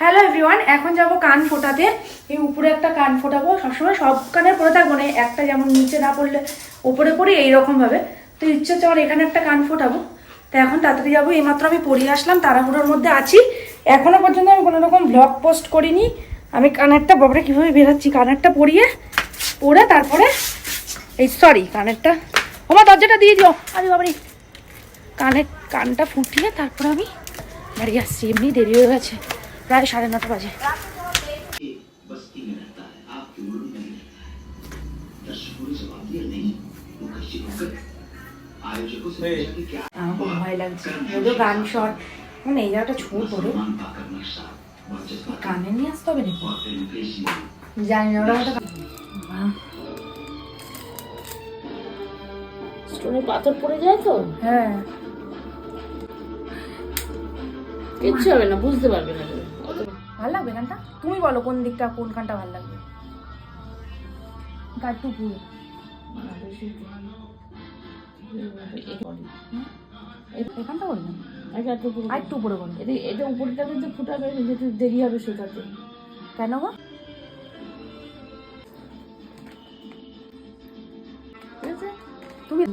Hello everyone এখন যাব কান ফোটাতে। এই উপরে একটা কান ফোটাবো, সবসময় সব কানে পরে থাকব না একটা যেমন নিচে না পড়লে উপরে পড়ি, এইরকম ভাবে। তো ইচ্ছে হচ্ছে আমার এখানে একটা কান ফোটাবো। তো এখন তাড়াতাড়ি যাব এইমাত্র আমি পড়িয়ে আসলাম, তাড়াহুড়োর মধ্যে আছি। এখনও পর্যন্ত আমি কোনো রকম ব্লগ পোস্ট করিনি। আমি কানেরটা বাবরে কীভাবে বেরাচ্ছি, কানেরটা পরিয়ে পরে তারপরে, এই সরি কানেরটা। ওমা দরজাটা দিয়ে দিও। আরে বাবারি কানের, কানটা ফুটিয়ে তারপরে আমি বাড়ি আসছি, এমনি দেরি হয়ে গেছে। প্রায় সাড়ে নটা বাজে। আমার ভয় লাগছে। শট মানে এই জায়গাটা ছোট কানে নিয়ে আসতে হবে ওরা পাথর পড়ে যায় তো? হ্যাঁ। কিচ্ছু হবে না বুঝতে পারবে না। ভালো লাগবে গানটা? তুমি বলো কোন দিকটা কোন গানটা ভালো লাগবে? পুরো। এখানটা বলবেন আচ্ছা, একটু উপরে আর একটু উপরে বলো। এটা- এটা উপরটা কিন্তু ফুটাবে যেহেতু দেরি হবে শেখাতে। কেন গো? তুমি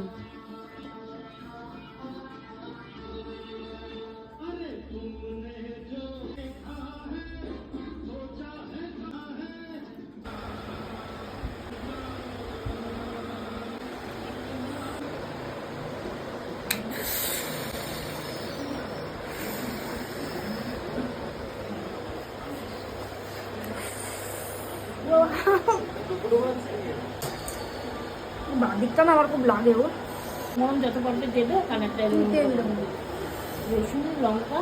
বাঁ দিকটা না আমার খুব লাগে ও মন যত পারবে দেবে কানেরটা রসুন লঙ্কা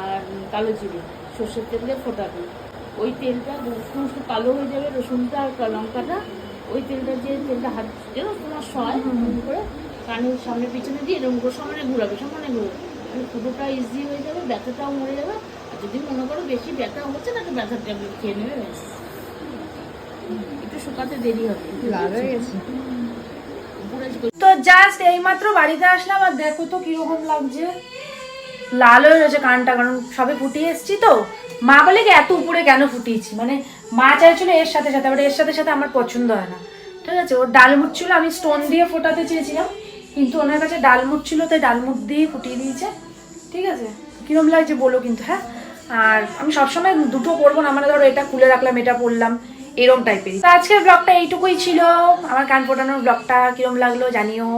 আর কালো জিরে। সর্ষের তেল দিয়ে ফোটাবে। ওই তেলটা একটু কালো হয়ে যাবে রসুনটা আর লঙ্কাটা। ওই তেলটা যে তেলটা হাত যেন তোমার সয় করে কানের সামনে পিছনে দিয়ে এরকম করে সমানে ঘুরাবে সমানে ঘুরাবে। পুরোটা ইজি হয়ে যাবে ব্যথাটাও মরে যাবে। আর যদি মনে করো বেশি ব্যথা হচ্ছে তাকে ব্যথার ট্যাবলেট খেয়ে নেবে ব্যাস। একটু শুকাতে দেরি হবে। তো জাস্ট এইমাত্র বাড়িতে আসলাম আর দেখো তো কীরকম লাগছে। লাল হয়ে গেছে কানটা কারণ সবে ফুটিয়ে এসছি তো। মা বলে কি এত উপরে কেন ফুটিয়েছি? মানে মা চাইছিল এর সাথে সাথে আবার এর সাথে সাথে আমার পছন্দ হয় না। ঠিক আছে ওর ডালমুট ছিল আমি স্টোন দিয়ে ফোটাতে চেয়েছিলাম কিন্তু ওনার কাছে ডালমুট ছিল তাই ডালমুট দিয়ে ফুটিয়ে দিয়েছে। ঠিক আছে কিরম লাগছে বলো কিন্তু হ্যাঁ? আর আমি সবসময় দুটো পরবো না মানে ধরো এটা খুলে রাখলাম এটা পরলাম এরম টাইপের তো আজকের ব্লগটা এইটুকুই ছিল। আমার কান ফোটানোর ব্লগটা কিরম লাগল জানিও।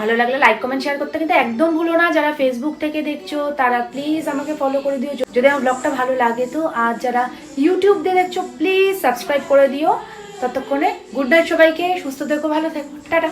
ভালো লাগলে লাইক কমেন্ট শেয়ার করতে কিন্তু একদম ভুলো না। যারা ফেসবুক থেকে দেখছ, তারা প্লিজ আমাকে ফলো করে দিও। যদি আমার ব্লগটা ভালো লাগে তো, আর যারা ইউটিউব দিয়ে দেখছ প্লিজ সাবস্ক্রাইব করে দিও। ততক্ষণে গুড নাইট সবাইকে, সুস্থ থেকো, ভালো থেকো। টাটা।